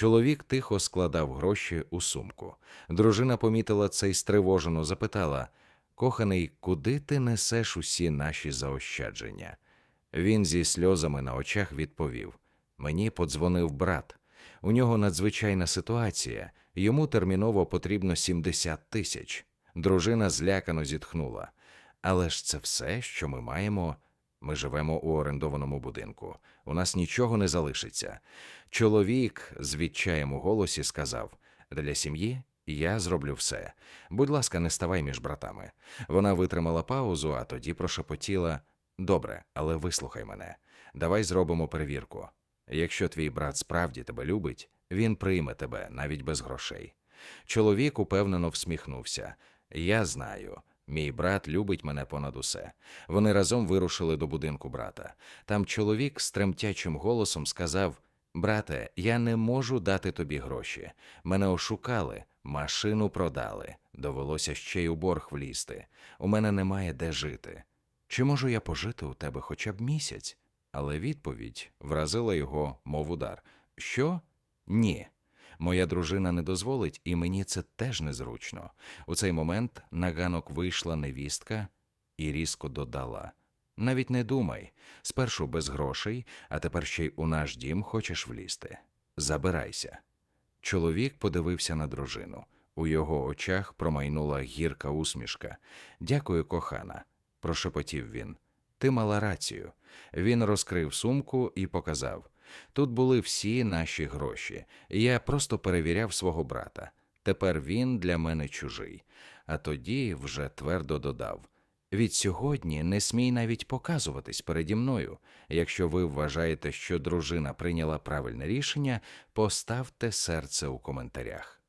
Чоловік тихо складав гроші у сумку. Дружина помітила це й стривожено запитала: Коханий, куди ти несеш усі наші заощадження? Він зі сльозами на очах відповів: Мені подзвонив брат. У нього надзвичайна ситуація. Йому терміново потрібно 70 тисяч. Дружина злякано зітхнула. Але ж це все, що ми маємо. Ми живемо у орендованому будинку. У нас нічого не залишиться. Чоловік з відчаєм у голосі сказав: Для сім'ї я зроблю все. Будь ласка, не ставай між братами. Вона витримала паузу, а тоді прошепотіла: Добре, але вислухай мене. Давай зробимо перевірку. Якщо твій брат справді тебе любить, він прийме тебе навіть без грошей. Чоловік упевнено всміхнувся. Я знаю. Мій брат любить мене понад усе. Вони разом вирушили до будинку брата. Там чоловік з тремтячим голосом сказав: Брате, я не можу дати тобі гроші. Мене ошукали, машину продали. Довелося ще й у борг влізти. У мене немає де жити. Чи можу я пожити у тебе хоча б місяць? Але відповідь вразила його, мов удар. Що? Ні. Моя дружина не дозволить, і мені це теж незручно. У цей момент на ганок вийшла невістка і різко додала: Навіть не думай, спершу без грошей, а тепер ще й у наш дім хочеш влізти. Забирайся. Чоловік подивився на дружину. У його очах промайнула гірка усмішка. Дякую, кохана, прошепотів він. Ти мала рацію. Він розкрив сумку і показав. Тут були всі наші гроші. Я просто перевіряв свого брата. Тепер він для мене чужий. А тоді вже твердо додав: від сьогодні не смій навіть показуватись переді мною. Якщо ви вважаєте, що дружина прийняла правильне рішення, поставте серце у коментарях.